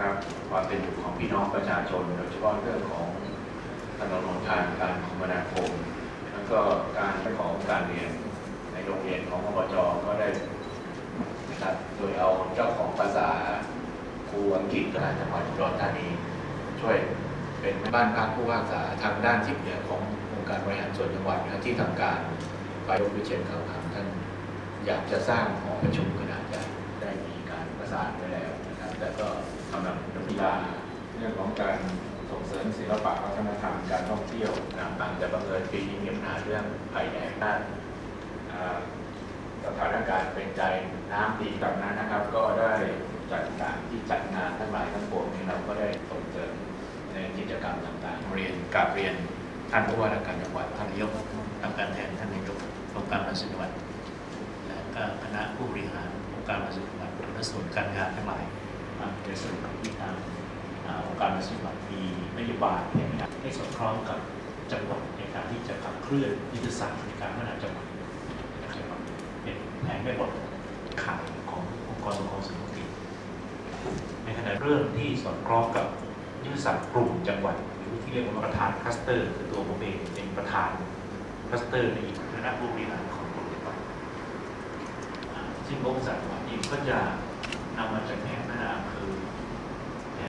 นะครับความเป็นอยู่ของพี่น้องประชาชน โดยเฉพาะเรื่องของถนนหนทางการคมนาคม แล้วก็การของการเรียนในโรงเรียนของอบจก็ได้นะครับโดยเอาเจ้าของภาษาครูอังกฤษจากจังหวัดอุดรธานีช่วยเป็นบ้านพักผู้ว่าษาทางด้านทิศเหนือขององค์การบริหารส่วนจังหวัดนะที่ทำการไปยกวิเชียนเขาคำท่านอยากจะสร้างหอประชุมขนาดใหญ่ได้มีการประสานไว้แล้วนะครับแต่ก็ำลังดำเนินการเรื่องของการส่งเสริมศิลปะวัฒนธรรมการท่องเที่ยวต่างแต่บังเอิญปีนี้มีปัญหาเรื่องภัยแล้งด้านสถานการณ์เป็นใจน้ำดีแบบนั้นนะครับ ก็ได้จัดการที่จัดงานทั้งหลายทั้งปวงนี้เราก็ได้ส่งเสริมในกิจกรรมต่างๆ เรียนกับเรียนท่านผู้ว่าราชการจังหวัดท่านนายกทำการแทนท่านนายกองค์การบริหาส่วนจังหวัดและก็คณะผู้บริหารองค์การบริหาส่วนจังหวัดและส่วนการงานทั้งหลาย มาในส่วนของที่ทางองค์การบริหารส่วนจังหวัดมีนโยบายเนี่ยนะครับให้สอดคล้องกับจังหวัดในการที่จะขับเคลื่อนยุทธศาสตร์ในการพัฒนาจังหวัดนะครับเป็นแผนแม่บทขายขององค์กรปกครองส่วนท้องถิ่นในขณะเรื่องที่สอดคล้องกับยุทธศาสตร์กลุ่มจังหวัดหรือที่เรียกว่าประธานคลัสเตอร์คือตัวผมเองเป็นประธานคลัสเตอร์ในคณะผู้บริหารของกลุ่มจังหวัดอ่าซึ่งกรมศาสตร์จังหวัดเองก็จะ